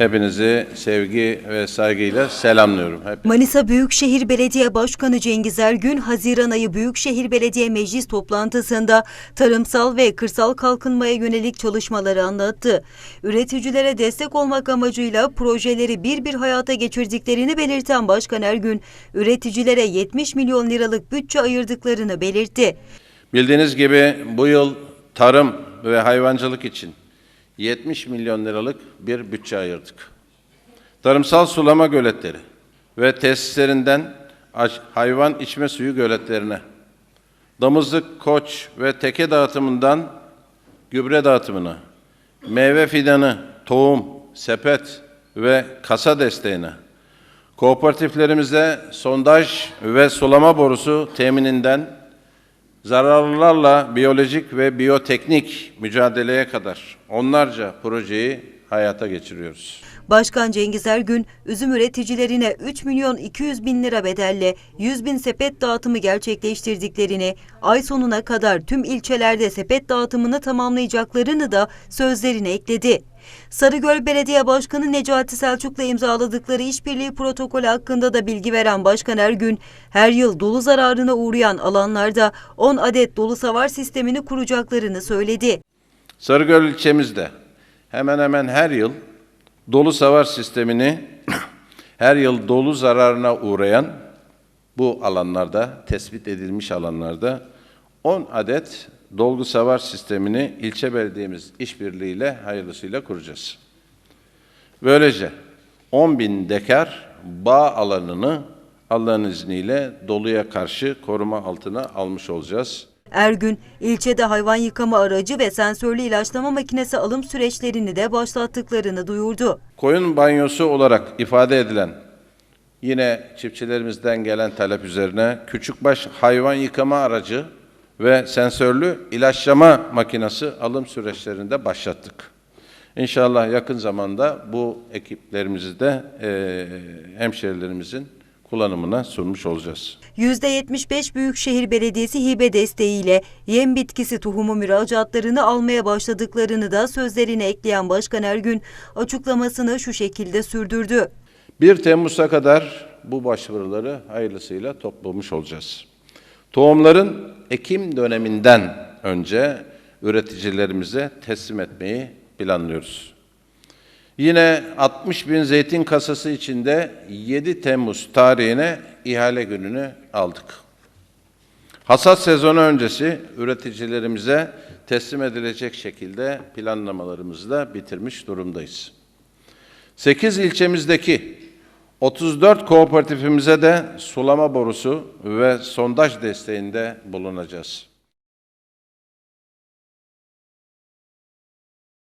Hepinizi sevgi ve saygıyla selamlıyorum. Hep Manisa Büyükşehir Belediye Başkanı Cengiz Ergün, Haziran ayı Büyükşehir Belediye Meclis toplantısında tarımsal ve kırsal kalkınmaya yönelik çalışmaları anlattı. Üreticilere destek olmak amacıyla projeleri bir bir hayata geçirdiklerini belirten Başkan Ergün, üreticilere 70 milyon liralık bütçe ayırdıklarını belirtti. Bildiğiniz gibi bu yıl tarım ve hayvancılık için 70 milyon liralık bir bütçe ayırdık. Tarımsal sulama göletleri ve tesislerinden hayvan içme suyu göletlerine, damızlık, koç ve teke dağıtımından gübre dağıtımına, meyve fidanı, tohum, sepet ve kasa desteğine, kooperatiflerimize sondaj ve sulama borusu temininden zararlılarla biyolojik ve biyoteknik mücadeleye kadar onlarca projeyi hayata geçiriyoruz. Başkan Cengiz Ergün, üzüm üreticilerine 3 milyon 200 bin lira bedelle 100 bin sepet dağıtımı gerçekleştirdiklerini, ay sonuna kadar tüm ilçelerde sepet dağıtımını tamamlayacaklarını da sözlerine ekledi. Sarıgöl Belediye Başkanı Necati Selçuk'la imzaladıkları işbirliği protokolü hakkında da bilgi veren Başkan Ergün, her yıl dolu zararına uğrayan alanlarda 10 adet dolu savar sistemini kuracaklarını söyledi. Sarıgöl ilçemizde hemen hemen her yıl dolu savar sistemini her yıl dolu zararına uğrayan bu alanlarda tespit edilmiş alanlarda 10 adet dolgu savar sistemini ilçe belediyemiz işbirliğiyle hayırlısıyla kuracağız. Böylece 10 bin dekar bağ alanını Allah'ın izniyle doluya karşı koruma altına almış olacağız. Ergün, ilçede hayvan yıkama aracı ve sensörlü ilaçlama makinesi alım süreçlerini de başlattıklarını duyurdu. Koyun banyosu olarak ifade edilen yine çiftçilerimizden gelen talep üzerine küçükbaş hayvan yıkama aracı ve sensörlü ilaçlama makinesi alım süreçlerini de başlattık. İnşallah yakın zamanda bu ekiplerimizi de eee hemşerilerimizin kullanımına sunmuş olacağız. %75 Büyükşehir Belediyesi hibe desteğiyle yem bitkisi tohumu müracaatlarını almaya başladıklarını da sözlerine ekleyen Başkan Ergün açıklamasını şu şekilde sürdürdü. 1 Temmuz'a kadar bu başvuruları hayırlısıyla toplamış olacağız. Tohumların ekim döneminden önce üreticilerimize teslim etmeyi planlıyoruz. Yine 60 bin zeytin kasası içinde 7 Temmuz tarihine ihale gününü aldık. Hasat sezonu öncesi üreticilerimize teslim edilecek şekilde planlamalarımızı da bitirmiş durumdayız. 8 ilçemizdeki 34 kooperatifimize de sulama borusu ve sondaj desteğinde bulunacağız.